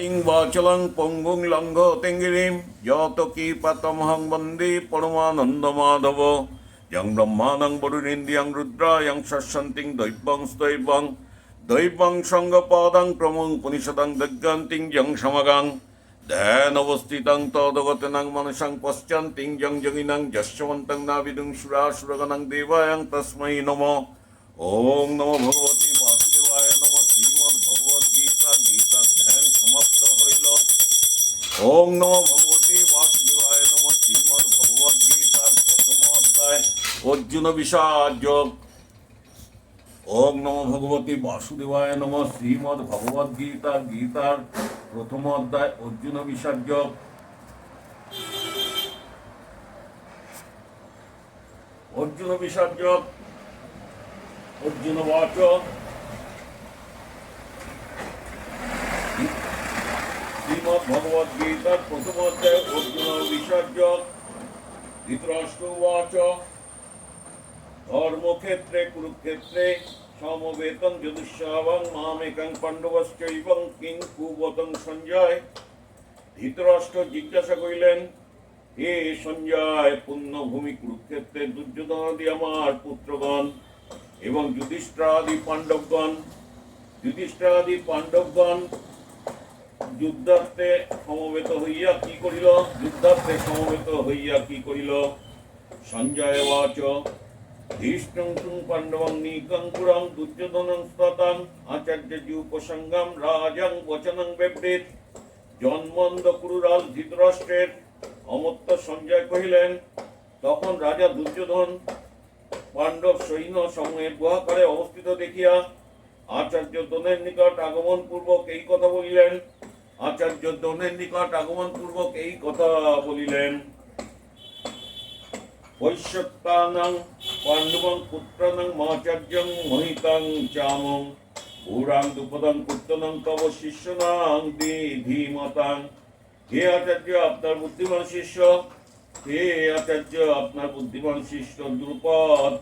তিং বাচলং পঙ্গুং লঙ্ঘ তেঙ্গিরিম যত কি পাতমহং বন্দে পরমানন্দ মাধব যং ব্রহ্মাণং বরুণেন্দ্রিয়ং রুদ্রায়ং শস্যন্তিং দৈবং স্তৈবং। দৈবং সঙ্গপদং প্রমুং পুনিষদং দজ্ঞন্তিং যং সমগাং। ধ্যান অবস্থিতং তদগতনং মনসং পশ্চান্তিং যং জঙ্গিনং যশ্বন্তং নাবিদুং সুরাসুরগণং দেবায়ং তস্मै নমঃ। ওং নমো ভগবতী বাসুদেবায় নম শ্রীমদ্ ভগবদ গীতা গীতা ধ্যান সমাপ্ত হইল ওং নমো ভগবতী বাসুদেবায় নম শ্রীমদ্ ভগবদ গীতার প্রথম অধ্যায়, অর্জুন বিষাদ যোগ। ওং নমো ভগবতী বাসুদেবায় নম শ্রীমদ্ ভগবদ গীতা গীতার প্রথম অধ্যায়, অর্জুন বিষাদ যোগ। অর্জুন বিষাদ অর্জুন বাচ শ্রীমদ ভগবদ গীতার প্রথম অধ্যায় অর্জুন বিসর্জ ধৃতরাষ্ট্র উবাচ। ধর্মক্ষেত্রে, কুরুক্ষেত্রে সমবেতং যদুষ্যাবং মামেকং পাণ্ডবশ্চৈবং কিং কুবতং সঞ্জয়। ধৃতরাষ্ট্র জিজ্ঞাসা করিলেন, হে সঞ্জয়, পুণ্যভূমি কুরুক্ষেত্রে দুর্যোধনাদি আমার পুত্রগণ এবং যুধিষ্ঠিরাদি পাণ্ডবগণ যুধিষ্ঠিরাদি পাণ্ডবগণ যুদ্ধার্থে সমবেত হইয়া কি করিল? যুদ্ধার্থে সমবেত হইয়া কি করিল? সঞ্জয় বাচ। ধৃষ্টং তুং পাণ্ডবং নিকঙ্কুরং দুর্যোধনং স্ততাং আচার্য উপসঙ্গম রাজং বচনং বেব্রেত জন্মন্দ কুরুরাল ধৃতরাষ্ট্রের অমত্য সঞ্জয় কহিলেন, তখন রাজা দুর্যোধন পাণ্ডব সৈন্য সমূহের গুহাকারে অবস্থিত দেখিয়া আচার্য দনের নিকট আগমন পূর্বক এই কথা বলিলেন আচার্য দনের নিকট আগমন পূর্বক এই কথা বলিলেন পাণ্ডবং পুত্রানাং মহিতাং দুপদং পুত্রনাং তব ধীমতাং হে আচার্য, আপনার বুদ্ধিমান শিষ্য, হে আচার্য, আপনার বুদ্ধিমান শিষ্য দ্রুপদ।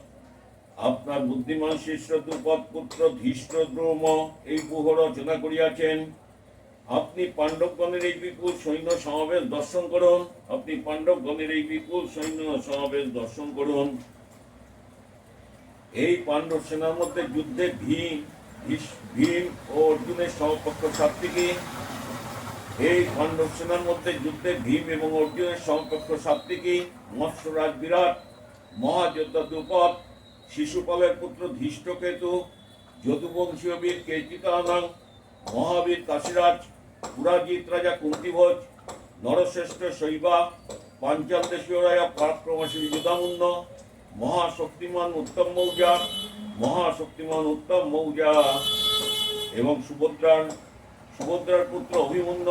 আপনার বুদ্ধিমান শিষ্য দ্রুপদ পুত্র ধৃষ্ট দ্রোম এই বুহ রচনা করিয়াছেন। আপনি পাণ্ডবগণের এই বিপুল সৈন্য সমাবেশ দর্শন করুন। আপনি পাণ্ডবগণের এই বিপুল সৈন্য সমাবেশ দর্শন করুন। এই পাণ্ডব সেনার মধ্যে যুদ্ধে ভীম ভীম ও অর্জুনের সমপক্ষ সাত্বিকী এই পাণ্ডব সেনার মধ্যে যুদ্ধে ভীম এবং অর্জুনের সমকক্ষ সাত্বিকী মৎস্যরাজ বিরাট, মহাযোদ্ধা দ্রুপদ, শিশুপালের পুত্র ধৃষ্টকেতু, যদুবংশীয় বীর কেচিতানাং মহাবীর কাশীরাজ পুরাজিৎ রাজা কুন্তিভোজ, নরশ্রেষ্ঠ শৈবা পাঞ্চাল দেশীয় রাজা পরাক্রমশীল যুদামুন্ন মহাশক্তিমান উত্তম মৌজা, মহাশক্তিমান উত্তম মৌজা এবং সুভদ্রার সুভদ্রার পুত্র অভিমন্য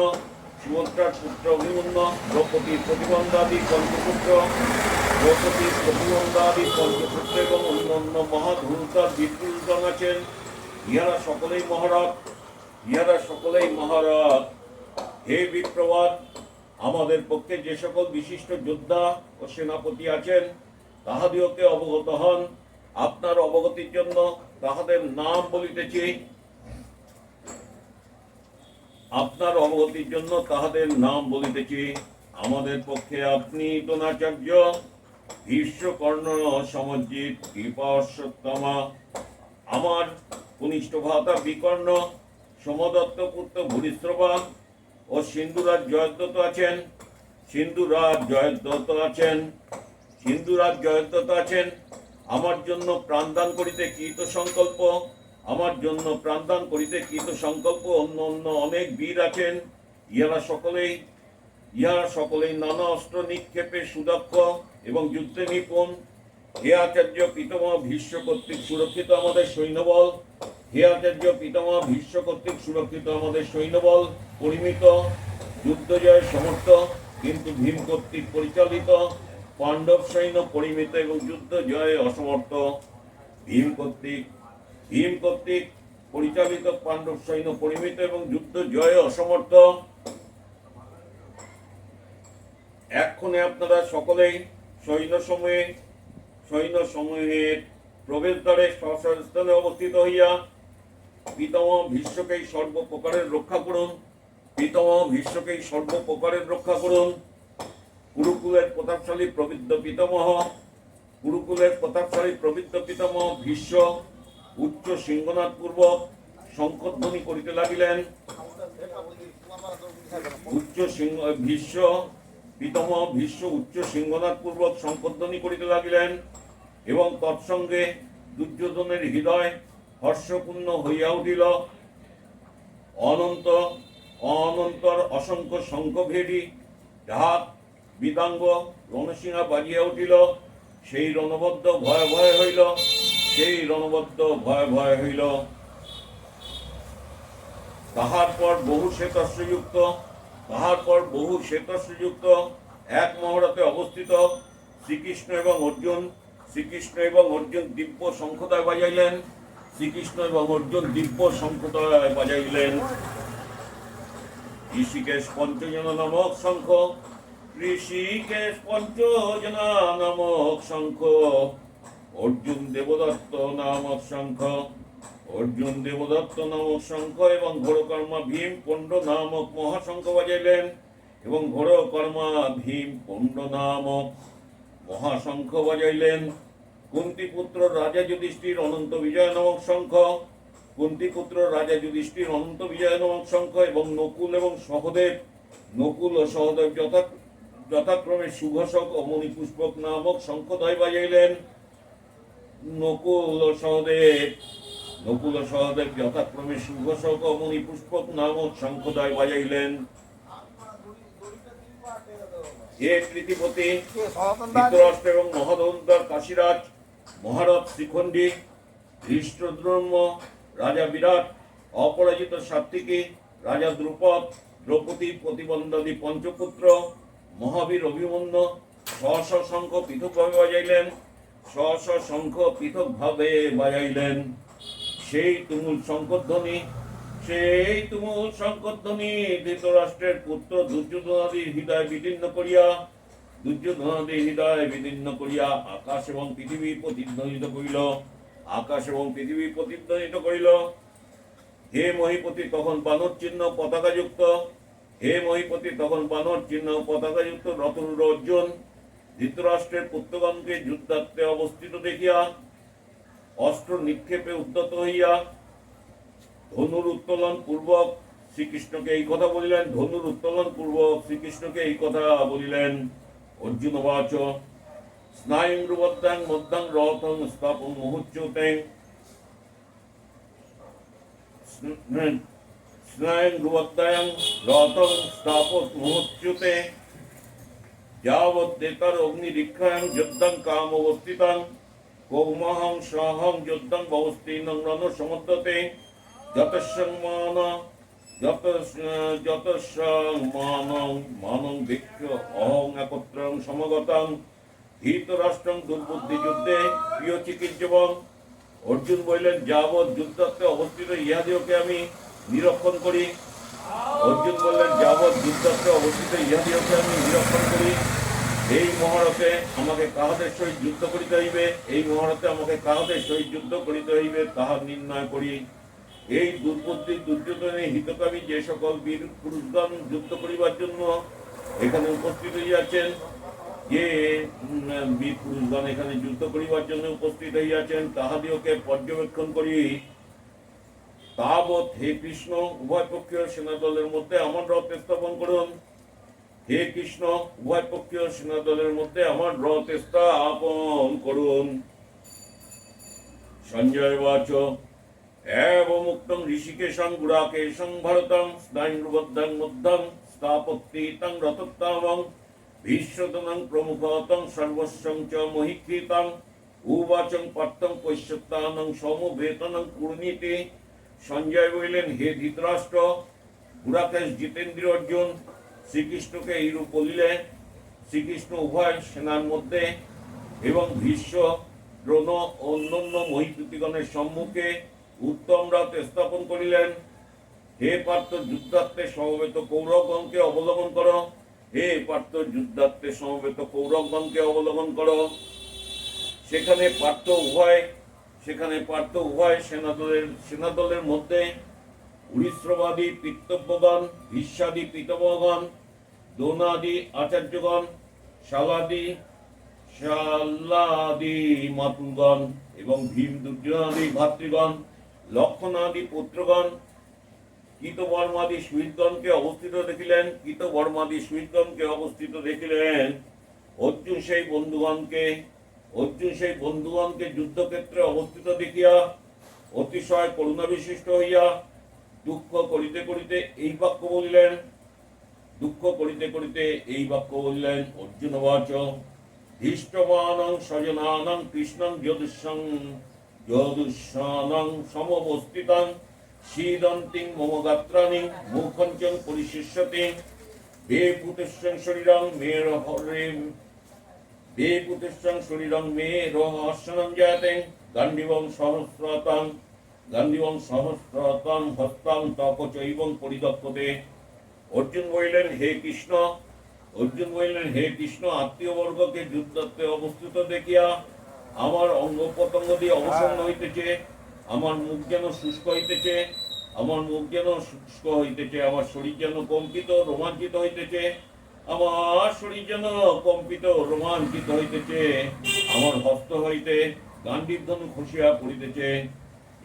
সুভদ্রার পুত্র অভিমন্য দ্রৌপদী প্রতিবন্ধাদি পঞ্চপুত্র দ্রৌপদী প্রতিবন্ধাদি পঞ্চপুত্র এবং অন্যান্য মহাধুরতার বিপুলগণ আছেন। ইহারা সকলেই মহারথ ইহারা সকলেই মহারথ হে বিপ্রবাদ আমাদের পক্ষে যে সকল বিশিষ্ট যোদ্ধা ও সেনাপতি আছেন, তাহাদিওকে অবগত হন। আপনার অবগতির জন্য তাহাদের নাম বলিতেছি। আপনার অবগতির জন্য তাহাদের নাম বলিতেছি। আমাদের পক্ষে আপনি তোনাচার্য ভীষ্মকর্ণ, সমজিৎ কৃপাশ্বত্তমা আমার কনিষ্ঠ ভাতা বিকর্ণ সমদত্ত পুত্র ভূরিশ্রবা ও সিন্ধুরাজ জয়দ্দত্ত আছেন। সিন্ধুরাজ জয়দ্দত্ত আছেন। সিন্ধুরাজ জয়দ্দত্ত আছেন। আমার জন্য প্রাণদান করিতে কৃত সংকল্প। আমার জন্য প্রাণদান করিতে কৃত সংকল্প। অন্য অন্য অনেক বীর আছেন। ইহারা সকলেই ইহারা সকলেই নানা অস্ত্র নিক্ষেপে সুদক্ষ এবং যুদ্ধে নিপুণ। হে আচার্য পিতামহ ভীষ্ম কর্তৃক সুরক্ষিত আমাদের সৈন্যবল, হে আচার্য পিতামহ ভীষ্ম কর্তৃক সুরক্ষিত আমাদের সৈন্যবল, পরিমিত যুদ্ধ জয় সমর্থ, কিন্তু ভীম কর্তৃক পরিচালিত, পাণ্ডব সৈন্য পরিমিত এবং যুদ্ধ জয়ে অসমর্থ। ভীম কর্তৃক ভীম কর্তৃক পরিচালিত পাণ্ডব সৈন্য পরিমিত এবং যুদ্ধ জয়ে অসমর্থ। এক্ষণে আপনারা সকলেই সৈন্য সমূহে সৈন্য সমূহের প্রবেশদ্বারে স্বস্থানে অবস্থিত হইয়া পিতামহ ভীষ্মকেই সর্বপ্রকারের রক্ষা করুন। পিতম ভীষ্মকেই সর্বপ্রকারের রক্ষা করুন। কুরুকুলের প্রতাপশালী প্রবৃদ্ধ পিতামহ কুরুকুলের প্রতাপশালী প্রবৃদ্ধ পিতামহ ভীষ্ম, উচ্চ সিংহনাথ পূর্বক শঙ্করধ্বনি করিতে লাগিলেন। উচ্চ সিংহ, ভীষ্ম পিতামহ ভীষ্ম উচ্চ সিংহনাথ পূর্বক শঙ্করধ্বনি করিতে লাগিলেন এবং তৎসঙ্গে দুর্যোধনের হৃদয় হর্ষপূর্ণ হইয়া উঠিল। অনন্ত, অনন্তর অসংখ্য শঙ্খ ভেড়ি ঢাক, বিদাঙ্গ রণসিংহা বাজিয়া উঠিল। সেই রণবদ্ধ ভয় ভয় হইল, সেই রণবদ্ধ ভয় ভয় হইল। তাহার পর বহু শ্বেতস্যযুক্ত তাহার পর বহু শ্বেতস্যযুক্ত এক মহরতে অবস্থিত শ্রীকৃষ্ণ এবং অর্জুন। শ্রীকৃষ্ণ এবং অর্জুন দিব্য শঙ্খদয় বাজাইলেন। শ্রীকৃষ্ণ এবং অর্জুন দিব্য শঙ্খদয় বাজাইলেন। ঋষিকেশ পঞ্চজন নামক শঙ্খ, ঋষিকেশ পঞ্চজনা নামক শঙ্খ, অর্জুন দেবদত্ত নামক শঙ্খ অর্জুন দেবদত্ত নামক শঙ্খ এবং ঘোরকর্মা ভীম পণ্ড নামক মহাশঙ্খ বাজাইলেন এবং ঘোরকর্মা ভীম পণ্ড নামক মহাশঙ্খ বাজাইলেন। কুন্তিপুত্র রাজা যুধিষ্ঠির অনন্ত বিজয় নামক শঙ্খ, কুন্তিপুত্র রাজা যুধিষ্ঠির অনন্ত বিজয় নামক শঙ্খ এবং নকুল এবং সহদেব, নকুল ও সহদেব যথা যথাক্রমে সুঘোষক ও মণিপুষ্পক নামক শঙ্খদয় বাজাইলেন। নকুল ও সহদেব নকুল সহদেব যথাক্রমে সুঘোষক ও মণিপুষ্পক নামক শঙ্খদয় বাজাইলেন কৃতিপতি ধৃতরাষ্ট্র এবং মহাদন্তর কাশীরাজ শ্রীখণ্ডী রাজা বিরাট, অপরাজিত সাত্বিকী রাজা দ্রুপদ, দ্রৌপদী প্রতিবন্ধাদী পঞ্চপুত্র, মহাবীর অভিমন্য স্ব স্ব শঙ্খ পৃথকভাবে বাজাইলেন স্ব স্ব শঙ্খ পৃথকভাবে বাজাইলেন। সেই তুমুল শঙ্করধ্বনি সেই তুমুল শঙ্করধ্বনি ধৃতরাষ্ট্রের পুত্র দুর্যোধনাদির হৃদয় বিদীর্ণ করিয়া দুর্যোধনাদির হৃদয় বিদীর্ণ করিয়া আকাশ এবং পৃথিবী প্রতিধ্বনিত করিল, আকাশ এবং পৃথিবী প্রতিধ্বনিত করিল। হে মহিপতি, তখন বানর চিহ্ন পতাকাযুক্ত, হে মহিপতি, তখন বানর চিহ্ন পতাকাযুক্ত রতন অর্জুন ধৃতরাষ্ট্রের পুত্রগণকে যুদ্ধার্থে অবস্থিত দেখিয়া অস্ত্র নিক্ষেপে উদ্যত হইয়া ধনুর উত্তোলন পূর্বক শ্রীকৃষ্ণকে এই কথা বলিলেন, ধনুর উত্তোলন পূর্বক শ্রীকৃষ্ণকে এই কথা বলিলেন, অর্জুন বাচ স্নায়ুঙ্গুবদ্ধাং মধ্যাং রথং স্থাপন মুহুচ্যুতেং। স্নায়ুঙ্গুবদ্ধাং রথং স্থাপত মুহুচ্যুতে। যাবদ্দেতর অগ্নিদীক্ষাং যুদ্ধং কাম অবস্থিতাং। কৌমহং সহং যুদ্ধং ভবস্তীর্ণং রণ সমুদ্রতে। যতসম্মান যত যতসম্মানং মানং ভিক্ষ অহং একত্রং সমগতং। ধৃতরাষ্ট্রং দুর্বুদ্ধি যুদ্ধে প্রিয় চিকিৎসবং অর্জুন বললেন, যাবৎ যুদ্ধার্থে অবস্থিত, ইহাদিওকে আমি নিরক্ষণ করি। অর্জুন বললেন, যাবৎ যুদ্ধার্থে অবস্থিত, ইহাদিওকে আমি নিরক্ষণ করি। এই মহারথে আমাকে কাহাদের সহিত যুদ্ধ করিতে হইবে, এই মহারথে আমাকে কাহাদের সহিত যুদ্ধ করিতে হইবে, তাহা নির্ণয় করি। এই দুর্বুদ্ধি দুর্যোধনের হিতকামী যে সকল বীর পুরুষগণ যুদ্ধ করিবার জন্য এখানে উপস্থিত হইয়াছেন, যে বীর পুরুষগণ এখানে যুদ্ধ করিবার জন্য উপস্থিত হইয়াছেন, তাহাদিওকে পর্যবেক্ষণ করি। তাবৎ হে কৃষ্ণ, উভয় পক্ষীয় সেনা দলের মধ্যে আমার রথ স্থাপন করুন। হে কৃষ্ণ, উভয় পক্ষীয় সেনা দলের মধ্যে আমার রথ স্থাপন করুন। সঞ্জয় বাচ এবমুক্তং ঋষিকেশং গুড়াকেশং ভারতং স্নায়ুবদ্ধং মধ্যং স্থাপত্তি তং রতত্তামং, ভীষ্মতনং প্রমুখতং সর্বস্বং চ মহিকৃতং উবাচং পার্থং পৈশ্যত্তানং সমবেতনং কুর্ণীতি সঞ্জয় বলিলেন, হে ধৃতরাষ্ট্র, গুড়াকেশ জিতেন্দ্র অর্জুন শ্রীকৃষ্ণকে এইরূপ বলিলেন, শ্রীকৃষ্ণ উভয় সেনার মধ্যে এবং ভীষ্ম, দ্রোণ অন্যান্য মহিপতিগণের সম্মুখে উত্তম রথ স্থাপন করিলেন। হে পার্থ যুদ্ধার্থে সমবেত কৌরবগণকে অবলম্বন করো। হে পার্থ যুদ্ধার্থে সমবেত কৌরবগণকে অবলম্বন করো। সেখানে পার্থ উভয়, সেখানে পার্থ উভয় সেনাদলের সেনাদলের মধ্যে উড়িশ্রবাদী পিতব্যগণ ভীষ্মাদি পিতবগণ দোনাদি আচার্যগণ, শালাদি শালাদি মাতুগণ এবং ভীম দুর্যোধনাদি ভাতৃগণ, লক্ষণাদি পুত্রগণ, কীতবর্মাদি সুহিতগণকে অবস্থিত দেখিলেন, কীতবর্মাদি সুহিতগণকে অবস্থিত দেখিলেন, অর্জুন সেই বন্ধুগণকে, অর্জুন সেই বন্ধুগণকে যুদ্ধক্ষেত্রে অবস্থিত দেখিয়া অতিশয় করুণা বিশিষ্ট হইয়া দুঃখ করিতে করিতে এই বাক্য বলিলেন। দুঃখ করিতে করিতে এই বাক্য বললেন, অর্জুন বাচ ধৃষ্টমানং স্বজনানং কৃষ্ণং যদুসং যদুসানং সমবস্থিতং শীদন্তিং মম মুখঞ্চন পরিশিষ্যতে বে পুতেশ্বং শরীরং মের হরিম বে পুতেশ্বং শরীরং মে রহস্যনং জায়তে গান্ডিবং সহস্রতং গান্ডিবং সহস্রতং হস্তং তপ চৈবং পরিদক্ষতে অর্জুন বলিলেন হে কৃষ্ণ অর্জুন বলিলেন হে কৃষ্ণ যুদ্ধত্বে অবস্থিত দেখিয়া আমার অঙ্গ প্রত্যঙ্গ দিয়ে অবসন্ন হইতেছে আমার মুখ যেন শুষ্ক হইতেছে আমার মুখ যেন শুষ্ক হইতেছে আমার শরীর যেন কম্পিত রোমাঞ্চিত হইতেছে আমার শরীর যেন কম্পিত রোমাঞ্চিত হইতেছে আমার হস্ত হইতে গান্ডীব ধনু খসিয়া পড়িতেছে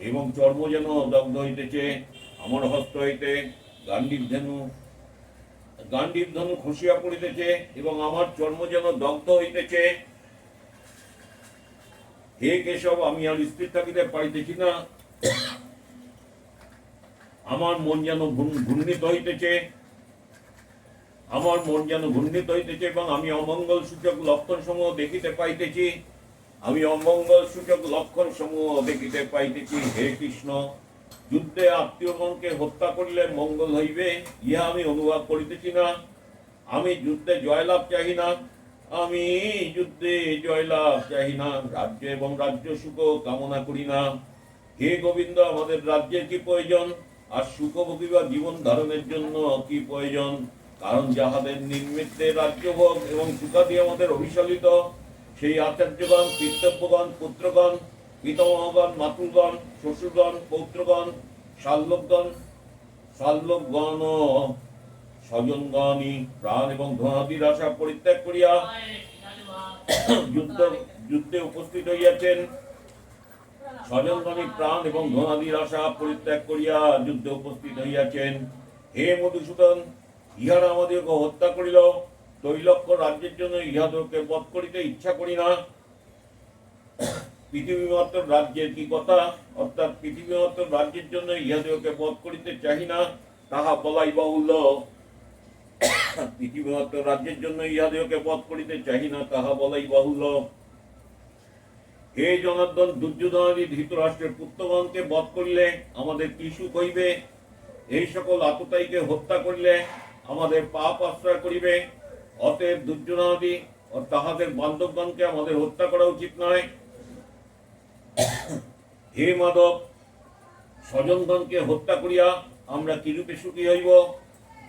এবং চর্ম যেন দগ্ধ হইতেছে আমার হস্ত হইতে গান্ডীব ধনু। গান্ডীব ধনু খসিয়া পড়িতেছে এবং আমার চর্ম যেন দগ্ধ হইতেছে। হে কেশব, আমি আর স্থির থাকিতে পারিতেছি না। আমার মন যেন ঘূর্ণিত হইতেছে। আমার মন যেন ঘূর্ণিত হইতেছে এবং আমি অমঙ্গল সূচক লক্ষণ সমূহ দেখিতে পাইতেছি। আমি অমঙ্গল সূচক লক্ষণ সমূহ দেখিতে পাইতেছি, হে কৃষ্ণ। যুদ্ধে আত্মীয়গণকে হত্যা করিলে মঙ্গল হইবে, ইহা আমি অনুভব করিতেছি না। আমি যুদ্ধে জয়লাভ চাহি না, আমি যুদ্ধে জয়লাভ চাহি না, রাজ্য এবং রাজ্য সুখ কামনা করি না। হে গোবিন্দ, আমাদের রাজ্যের কি প্রয়োজন? আর সুখভোগী বা জীবন ধারণের জন্য কি প্রয়োজন? কারণ যাহাদের নির্মিত্তে রাজ্যভোগ এবং সুখাদি আমাদের অভিশালিত সেই আচার্যগণ কীর্তব্যগণ পুত্রগণ, পিতামহগণ মাতুলগণ শ্বশুরগণ, পৌত্রগণ শাল্যকগণ ও স্বজনগণই প্রাণ এবং ধনাদির আশা পরিত্যাগ করিয়া যুদ্ধ, যুদ্ধে উপস্থিত হইয়াছেন। স্বজনগণী প্রাণ এবং ধনাদির আশা পরিত্যাগ করিয়া যুদ্ধে উপস্থিত হইয়াছেন। হে মধুসূদন, ইহারা আমাদেরকে হত্যা করিল। তৈলক্ষ রাজ্যের জন্য ইহাদেরকে বধ করিতে ইচ্ছা করি না। পৃথিবী মাত্র রাজ্যের কি কথা? অর্থাৎ পৃথিবী মাত্র রাজ্যের জন্য ইহাদেরকে বধ করিতে চাহি না, তাহা বলাই বাহুল্য। পৃথিবী মাত্র রাজ্যের জন্য ইহাদেরকে বধ করিতে চাহি না, তাহা বলাই বাহুল্য। হে জনার্দন, দুর্যোধনাদি ধৃতরাষ্ট্রের পুত্রগণকে বধ করিলে আমাদের কি হইবে? এই সকল আততায়ীকে হত্যা করিলে আমাদের পাপ আশ্রয় করিবে। অতএব দুর্যোধনাদি ও তাহাদের বান্ধবগণকে আমাদের হত্যা করা উচিত নয়। হে মাধব, স্বজনগণকে হত্যা করিয়া আমরা কিরূপে সুখী হইব?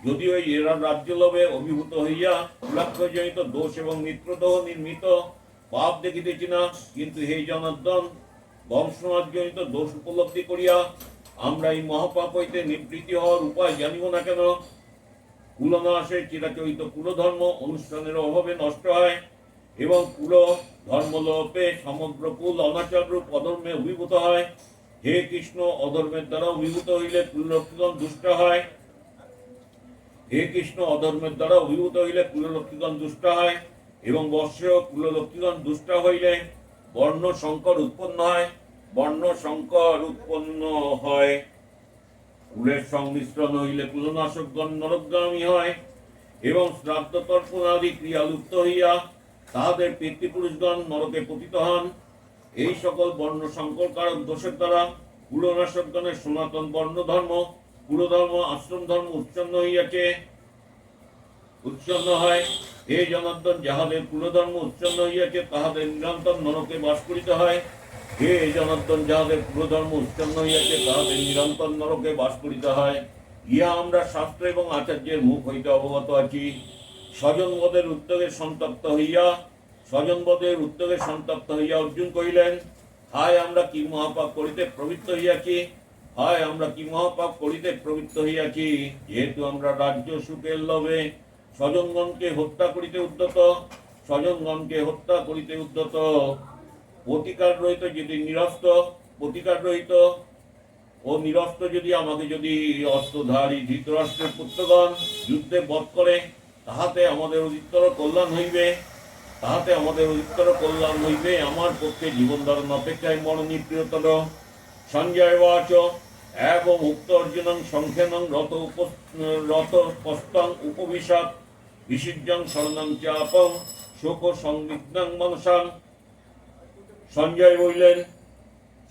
যদিও এরা রাজ্য লোভে অভিভূত হইয়া কুলাক্ষজনিত দোষ এবং মিত্রদোহ নির্মিত, পাপ দেখিতেছি না, কিন্তু হে জনার্দন বংশমাজজনিত দোষ উপলব্ধি করিয়া আমরা এই মহাপাপ হইতে নিবৃত্তি হওয়ার উপায় জানিব না কেন? কুলনাশে চিরাচরিত কুলধর্ম অনুষ্ঠানের অভাবে নষ্ট হয় এবং কুল ধর্মলোপে সমগ্র কুল অনাচার রূপ অধর্মে অভিভূত হয়। হে কৃষ্ণ, অধর্মের দ্বারা অভিভূত হইলে কুললক্ষীগণ দুষ্ট হয়। হে কৃষ্ণ, অধর্মের দ্বারা অভিভূত হইলে কুললক্ষীগণ দুষ্ট হয় এবং বর্ষেও কুললক্ষীগণ দুষ্ট হইলে বর্ণ সংকর উৎপন্ন হয়। বর্ণ সংকর উৎপন্ন হয়। কুলের সংমিশ্রণ হইলে কুলনাশকগণ নরকগামী হয় এবং শ্রাদ্ধ তর্পণ আদি ক্রিয়া লুপ্ত হইয়া তাহাদের পিতৃপুরুষগণ নরকে পতিত হন। এই সকল বর্ণ সংকর কারক দোষের দ্বারা কুলনাশকগণের সনাতন বর্ণ ধর্ম কুলধর্ম আশ্রম ধর্ম উচ্ছন্ন হইয়াছে। উচ্ছন্ন হয়। হে জনার্দন, যাহাদের কুলধর্ম উচ্ছন্ন হইয়াছে, তাহাদের নিরন্তর নরকে বাস করিতে হয়। হে জনার্দন যাহাদের কুলধর্ম উচ্ছন্ন হইয়াছে, তাহাদের নিরন্তর নরকে বাস করিতে হয়। ইহা আমরা শাস্ত্র এবং আচার্যের মুখ হইতে অবগত আছি। স্বজনবদের উদ্যোগে সন্তপ্ত হইয়া স্বজনবদের উদ্যোগে সন্তপ্ত হইয়া অর্জুন কহিলেন, হায় আমরা কি মহাপাপ করিতে প্রবৃত্ত হইয়াছি? হায় আমরা কি মহাপাপ করিতে প্রবৃত্ত হইয়াছি? যেহেতু আমরা রাজ্য সুখের লোভে স্বজনগণকে হত্যা করিতে উদ্যত, স্বজনগণকে হত্যা করিতে উদ্যত প্রতিকার রহিত যদি নিরস্ত, প্রতিকার রহিত ও নিরস্ত যদি আমাকে যদি অস্ত্রধারী ধৃতরাষ্ট্রের পুত্রগণ যুদ্ধে বধ করে, তাহাতে আমাদের অধিকতর কল্যাণ হইবে। তাহাতে আমাদের অধিকতর কল্যাণ হইবে। আমার পক্ষে জীবন ধারণ অপেক্ষায় মরণী প্রিয়তর। সঞ্জয় বাচ, এবং উক্ত অর্জুনং সংখ্যানং রত রত পস্তং উপবিশাত। বিসিজ্জং শরণং চাপং শোক সংবিঘ্নং মনসাং সঞ্জয় বলিলেন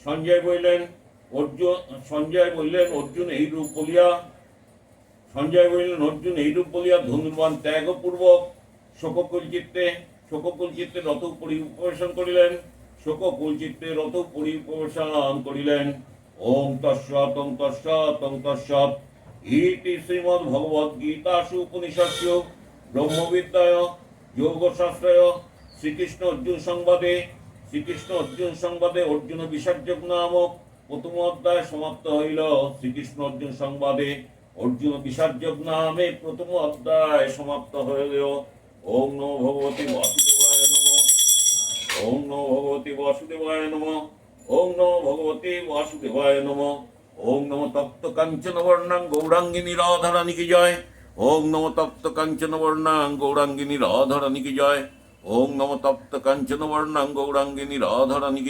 সঞ্জয় বলিলেন, অর্জুন, সঞ্জয় বললেন, অর্জুন এই রূপ বলিয়া, সঞ্জয় বলিলেন, অর্জুন এই রূপ বলিয়া ধনুর্বান ত্যাগপূর্বক শোককুল চিত্তে শোককুল চিত্তে রথ পরিবেশন করিলেন, শোককুল চিত্তে রথ পরিবেশন করিলেন। ওম তৎসৎ ওম তৎসৎ ওম তৎসৎ। ইতি শ্রীমদ্ ভগবদ গীতাসু উপনিষৎসু, ব্রহ্মবিদ্যায়, যোগশাস্ত্রয়, শ্রীকৃষ্ণ অর্জুন সংবাদে শ্রীকৃষ্ণ অর্জুন সংবাদে অর্জুন বিসর্জক নামক প্রথম অধ্যায় সমাপ্ত হইল। শ্রীকৃষ্ণ অর্জুন সংবাদে অর্জুন বিসর্জক নামে প্রথম অধ্যায় সমাপ্ত হইল। ওম নমো ভগবতী বাসুদেবায় নম। ওম নমো ভগবতী বাসুদেবায় নম। ওম নমো ভগবতী বাসুদেবায় নম। ওম নমো তপ্ত কাঞ্চন বর্ণাং গৌরাঙ্গিনী রাধারানী কি জয়। ওম নমো তপ্ত কাঞ্চন বর্ণাং গৌরাঙ্গিনী রাধারানী কি জয়। ওম নম তপ্ত কাঞ্চন বর্ণাঙ্গ গৌরাঙ্গিনী রাধারানী